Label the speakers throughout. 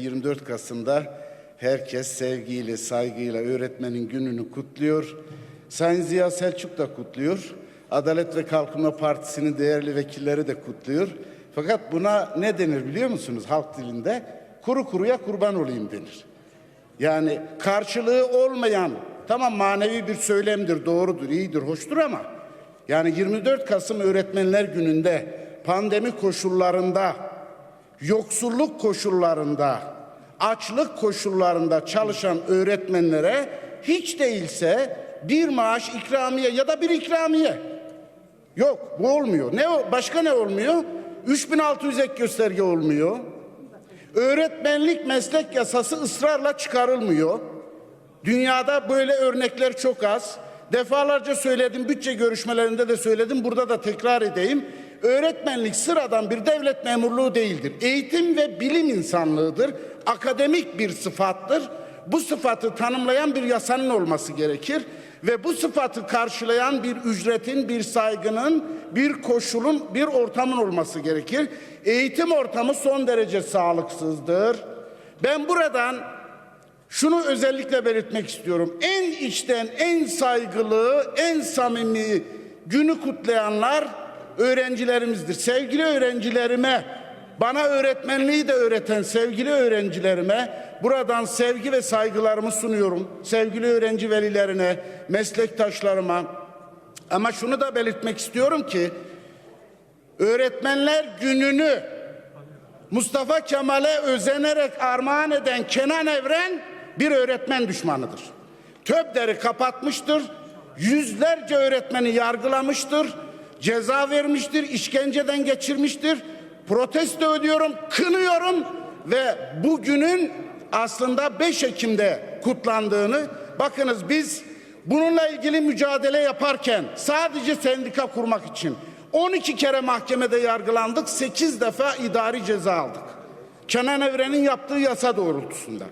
Speaker 1: 24 Kasım'da herkes sevgiyle, saygıyla öğretmenin gününü kutluyor. Sayın Ziya Selçuk da kutluyor. Adalet ve Kalkınma Partisi'nin değerli vekilleri de kutluyor. Fakat buna ne denir biliyor musunuz halk dilinde? Kuru kuruya kurban olayım denir. Yani karşılığı olmayan, tamam manevi bir söylemdir, doğrudur, iyidir, hoştur ama yani 24 Kasım Öğretmenler Günü'nde pandemi koşullarında, yoksulluk koşullarında, açlık koşullarında çalışan öğretmenlere hiç değilse bir maaş ikramiye ya da bir ikramiye. Yok bu olmuyor. Ne başka ne olmuyor? 3600 ek gösterge olmuyor. Öğretmenlik meslek yasası ısrarla çıkarılmıyor. Dünyada böyle örnekler çok az. Defalarca söyledim, bütçe görüşmelerinde de söyledim, burada da tekrar edeyim. Öğretmenlik sıradan bir devlet memurluğu değildir. Eğitim ve bilim insanlığıdır. Akademik bir sıfattır. Bu sıfatı tanımlayan bir yasanın olması gerekir ve bu sıfatı karşılayan bir ücretin, bir saygının, bir koşulun, bir ortamın olması gerekir. Eğitim ortamı son derece sağlıksızdır. Ben buradan şunu özellikle belirtmek istiyorum. En içten, en saygılı, en samimi günü kutlayanlar öğrencilerimizdir. Sevgili öğrencilerime, bana öğretmenliği de öğreten sevgili öğrencilerime buradan sevgi ve saygılarımı sunuyorum. Sevgili öğrenci velilerine, meslektaşlarıma. Ama şunu da belirtmek istiyorum ki öğretmenler gününü Mustafa Kemal'e özenerek armağan eden Kenan Evren bir öğretmen düşmanıdır. Töpleri kapatmıştır. Yüzlerce öğretmeni yargılamıştır. Ceza vermiştir, işkenceden geçirmiştir. Protesto ediyorum, kınıyorum ve bugünün aslında 5 Ekim'de kutlandığını bakınız biz bununla ilgili mücadele yaparken sadece sendika kurmak için 12 kere mahkemede yargılandık, 8 defa idari ceza aldık. Kenan Evren'in yaptığı yasa doğrultusunda.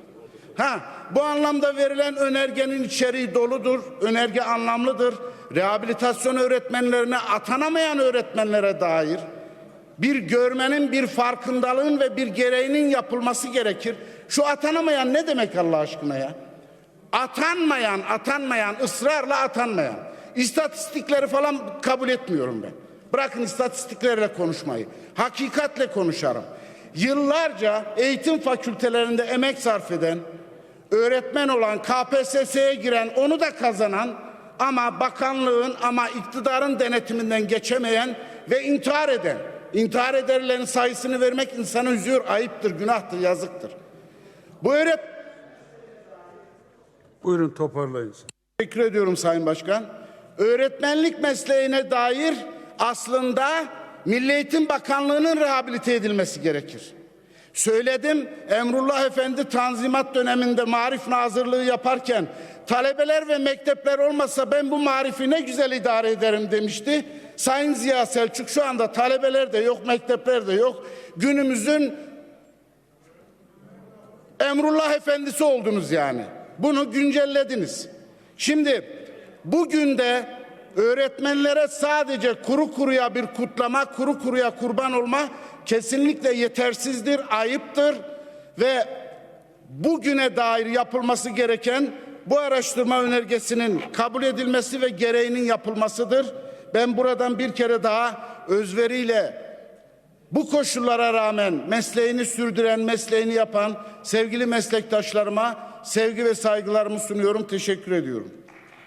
Speaker 1: Ha, bu anlamda verilen önergenin içeriği doludur, önerge anlamlıdır. Rehabilitasyon öğretmenlerine atanamayan öğretmenlere dair bir görmenin, bir farkındalığın ve bir gereğinin yapılması gerekir. Şu atanamayan ne demek Allah aşkına ya? Atanmayan, atanmayan, ısrarla atanmayan. İstatistikleri falan kabul etmiyorum ben. Bırakın istatistiklerle konuşmayı. Hakikatle konuşarım. Yıllarca eğitim fakültelerinde emek sarf eden, öğretmen olan, KPSS'ye giren, onu da kazanan ama bakanlığın ama iktidarın denetiminden geçemeyen ve intihar eden, intihar ederlerin sayısını vermek insanı üzüyor, ayıptır, günahtır, yazıktır. Bu öğret
Speaker 2: Buyurun toparlayın.
Speaker 1: Teşekkür ediyorum Sayın Başkan. Öğretmenlik mesleğine dair aslında Milli Eğitim Bakanlığı'nın rehabilite edilmesi gerekir. Söyledim Emrullah Efendi Tanzimat döneminde Marif Nazırlığı yaparken talebeler ve mektepler olmasa ben bu marifi ne güzel idare ederim demişti. Sayın Ziya Selçuk şu anda talebeler de yok, mektepler de yok. Günümüzün Emrullah Efendisi oldunuz yani. Bunu güncellediniz. Şimdi bugün de öğretmenlere sadece kuru kuruya bir kutlama, kuru kuruya kurban olma kesinlikle yetersizdir, ayıptır ve bugüne dair yapılması gereken bu araştırma önergesinin kabul edilmesi ve gereğinin yapılmasıdır. Ben buradan bir kere daha özveriyle bu koşullara rağmen mesleğini sürdüren, mesleğini yapan sevgili meslektaşlarıma sevgi ve saygılarımı sunuyorum. Teşekkür ediyorum.